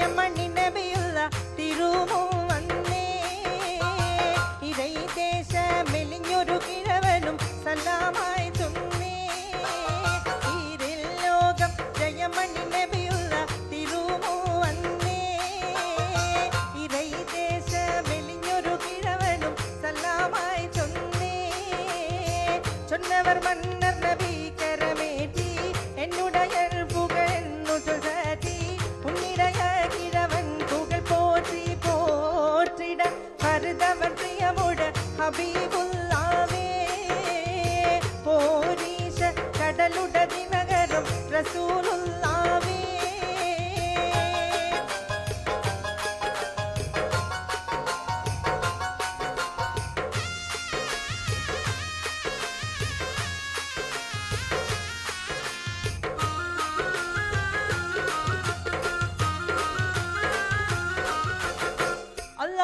ജയമണി നബിയുള്ള തിരുമോ വന്നേ ഇതൈ ദേശ മെലിഞ്ഞൊരു കിഴവനും തുന്നേ ഈരിൽ ലോകം ജയമണി നബിയുള്ള തിരുമോ വന്നേ ഇതൈ ദേശ മെലിഞ്ഞൊരു കിഴവനും ചൊന്നേ. ചൊന്നവർ മന്നർ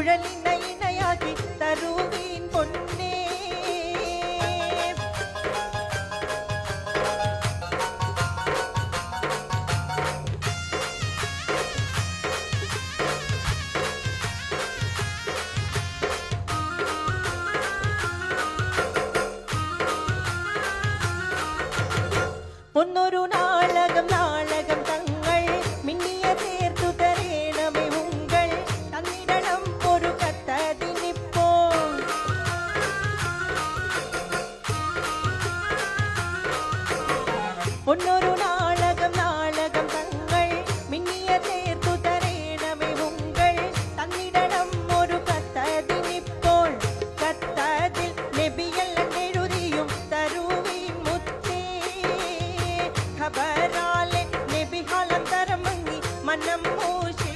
குழலினை இணையாகி தருவே hoje.